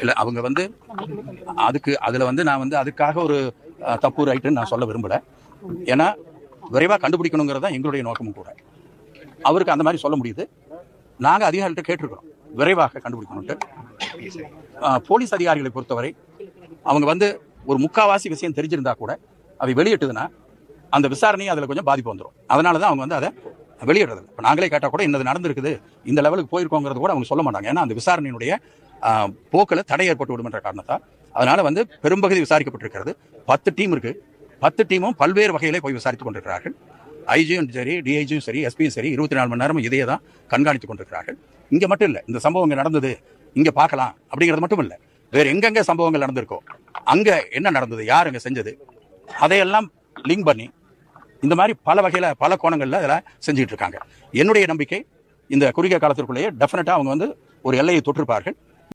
இல்லை அவங்க வந்து அதுக்கு அதில் வந்து நான் வந்து அதுக்காக ஒரு தப்பு ரைட்டுன்னு நான் சொல்ல விரும்பலை. ஏன்னா விரைவாக கண்டுபிடிக்கணுங்கிறது தான் எங்களுடைய நோக்கமும் கூட. அவருக்கு அந்த மாதிரி சொல்ல முடியுது. நாங்கள் அதிகாரிகிட்ட கேட்டிருக்கிறோம். விரைவாக கண்டுபிடிக்கணும்ட்டு. போலீஸ் அதிகாரிகளை பொறுத்தவரை அவங்க வந்து ஒரு முக்காவாசி விஷயம் தெரிஞ்சிருந்தா கூட அதை வெளியிட்டதுன்னா அந்த விசாரணையும் அதில் கொஞ்சம் பாதிப்பு வந்துடும் அதனால தான் அவங்க வந்து அதை வெளியிடுறது இப்போ நாங்களே கேட்டால் கூட என்னது நடந்திருக்குது? இந்த லெவலுக்கு போயிருக்கோங்கிறது கூட அவங்க சொல்ல மாட்டாங்க. ஏன்னா அந்த விசாரணையினுடைய போக்கில் தடை ஏற்பட்டு விடும் என்ற காரணத்தால் அதனால வந்து பெரும்பகுதி விசாரிக்கப்பட்டிருக்கிறது. பத்து டீம் இருக்கு. பத்து டீமும் பல்வேறு வகையிலே போய் விசாரித்துக் கொண்டிருக்கிறார்கள். ஐஜியும் சரி டிஐஜியும் சரி எஸ்பியும் சரி இருபத்தி நாலு மணி நேரமும் இதையே தான் கண்காணித்துக் கொண்டிருக்கிறார்கள். இங்கே மட்டும் இல்லை இந்த சம்பவம் இங்கே நடந்தது இங்கே பார்க்கலாம் அப்படிங்கிறது மட்டும் இல்லை. வேறு எங்கெங்கே சம்பவங்கள் நடந்திருக்கோ அங்கே என்ன நடந்தது யார் அங்கே செஞ்சது அதையெல்லாம் லிங்க் பண்ணி இந்த மாதிரி பல வகையில் பல கோணங்களில் அதில் செஞ்சுட்டு இருக்காங்க. என்னுடைய நம்பிக்கை இந்த குறுகிய காலத்திற்குள்ளேயே டெஃபினட்டாக அவங்க வந்து ஒரு எல்லையை தொற்றிருப்பார்கள்